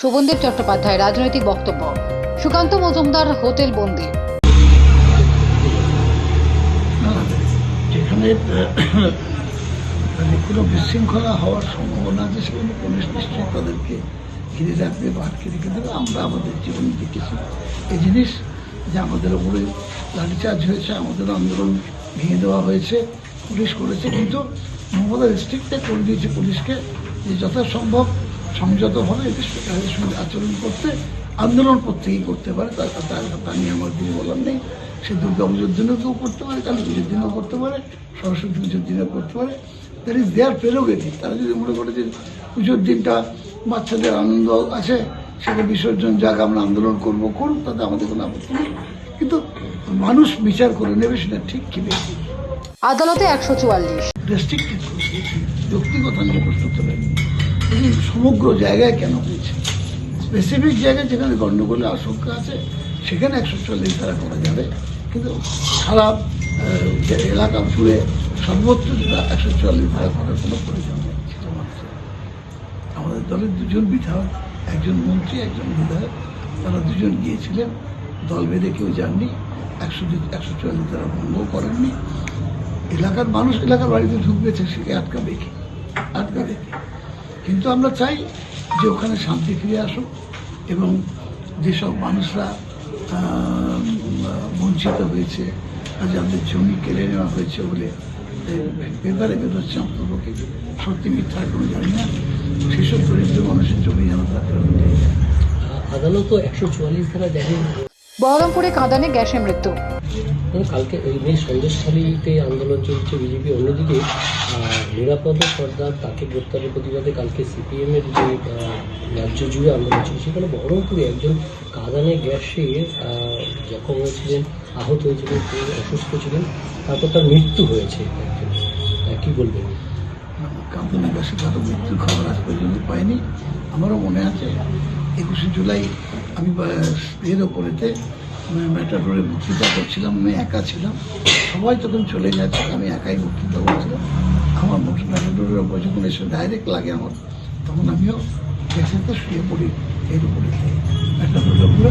শোভনদেব চট্টোপাধ্যায় রাজনৈতিক বক্তব্য। সুকান্ত মজুমদার, হোটেল বন্দি। যেখানে কোনো বিশৃঙ্খলা হওয়ার সম্ভাবনা আছে সেখানে পুলিশ নিশ্চয়ই তাদেরকে ঘিরে রাখবে বা আটকে রেখে দেবে। আমরা আমাদের জীবনে দেখেছি এই জিনিস যে আমাদের উপরে লাঠিচার্জ হয়েছে, আমাদের আন্দোলন ভেঙে দেওয়া হয়েছে, পুলিশ করেছে। কিন্তু মমতা রেস্ট্রিক্টে করে দিয়েছে পুলিশকে যে যথাসম্ভব সংযতভাবে এদের সঙ্গে- তাদের সঙ্গে আচরণ করতে আন্দোলন প্রত্যেকেই করতে পারে তার তা নিয়ে আমার কিছু বলার নেই। সে দুর্গা পুজোর দিনেও কেউ করতে পারে কালী পুজোর দিনেও করতে পারে সরস্বতী পুজোর দিনেও করতে পারে। দ্যাট ইজ দেয়ার প্রেরোগেটিভ তারা যদি মনে করে যে পুজোর দিনটা বাচ্চাদের আনন্দ আছে সেটা বিসর্জন যাক আমরা আন্দোলন করব করুক তাতে আমাদের কোনো আপত্তি নেই। কিন্তু মানুষ বিচার করে নেবে সেটা ঠিক কি বেশি? আদালতে একশো চুয়াল্লিশ। রেস্ট্রিক্টেড ব্যক্তিগত নিয়ে প্রশ্ন তোলেন। সমগ্র জায়গায় কেন হয়েছে? স্পেসিফিক জায়গায় যেখানে গণ্ডগোলের আশঙ্কা আছে, সেখানে একশো চল্লিশ ধারা করা যাবে। কিন্তু যে এলাকা জুড়ে সর্বত্র যেটা একশো চল্লিশ ধারা করার কোনো প্রয়োজন নেই। আমাদের দলের দুজন বিধায়ক, একজন মন্ত্রী, একজন বিধায়ক, তারা দুজন গিয়েছিলেন। দল বেঁধে কেউ যাননি, একশো একশো চল্লিশ ধারা ভঙ্গ করেননি। এলাকার মানুষ এলাকার বাড়িতে ঢুকবেছে সেকে আটকাবে কি? আটকাবে কি? কিন্তু আমরা চাই যে ওখানে শান্তি ফিরে আসুক এবং যেসব মানুষরা বঞ্চিত হয়েছে যাদের জমি কেড়ে নেওয়া হয়েছে বলে পেপারে বেরোচ্ছে অন্তর্পক্ষে সত্যি মিথ্যা কোনো জানি না। সেসব দরিদ্র মানুষের জমি যেন তারা আদালত একশো চুয়াল্লিশ ধারা দেখেন। বহরমপুরে কাঁদানে গ্যাসে মৃত্যু। কালকে এই নিয়ে সন্দেশখালীতে আন্দোলন চলছে বিজেপি। অন্যদিকে নিরাপদ সর্দার তাকে গ্রেপ্তারের প্রতিবাদে কালকে সিপিএম এর যে রাজ্য জুড়ে আন্দোলন ছিল সেখানে বহরমপুরে একজন কাঁদানে গ্যাসে জখম হয়েছিলেন আহত হয়েছিলেন তিনি অসুস্থ ছিলেন তারপর তার মৃত্যু হয়েছে কি বলবেন? কান্তনী গাছে কারও মৃত্যুর খবর আজ পর্যন্ত পাইনি। আমারও মনে আছে একুশে জুলাই আমি এর ওপরেতে মেটাডোরে বক্তৃতা করছিলাম, আমি একা ছিলাম। সবাই তখন চলে গেছে, আমি একাই বক্তৃতা করছিলাম। আমার মোটর মেটাডোরের ওপর যখন এসে ডাইরেক্ট লাগে আমার। তখন আমিও গ্যাসেতে শুয়ে পড়ি এর উপরে মেটাডোরের উপরে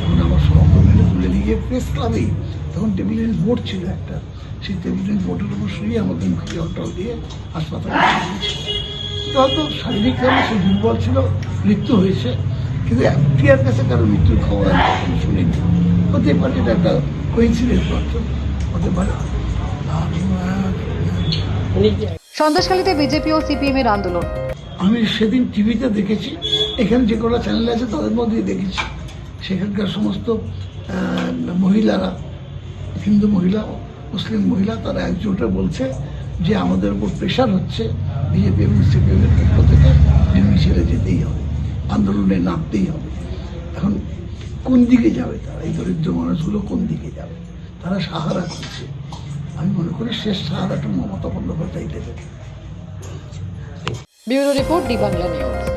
তখন আমার সহকর্মীরা তুলে নিয়ে গিয়ে প্রেস ক্লাবেই তখন টেবিলের বোর্ড ছিল একটা। সেই টেবিলের বোর্ডের উপর শুয়ে আমাদের মুখে জল দিয়ে হাসপাতালে তো শারীরিকভাবে সে দুর্বল ছিল মৃত্যু হয়েছে। কিন্তু এফটিআর কাছে কারও মৃত্যুর খবর আমি শুনিনি। হতে পারে এটা একটা কোইন্সিডেন্স মাত্র হতে পারে। সন্দেশখালীতে বিজেপি ও সিপিএম এর আন্দোলন। আমি সেদিন টিভিতে দেখেছি এখানে যে কোনো চ্যানেল আছে তাদের মধ্যেই দেখেছি। সেখানকার সমস্ত মহিলারা হিন্দু মহিলা মুসলিম মহিলা তারা একজোটে বলছে যে আমাদের উপর প্রেশার হচ্ছে বিজেপি এবং সিপিএম এর পক্ষ থেকে মিছিলে যেতেই হবে। আন্দোলনে নামতেই হবে। এখন কোন দিকে যাবে তারা? এই দরিদ্র মানুষগুলো কোন দিকে যাবে? তারা সাহারা করছে। আমি মনে করি শেষ সাহারাটা মমতা বন্দ্যোপাধ্যায় দেবে। Bureau report the Bangla news.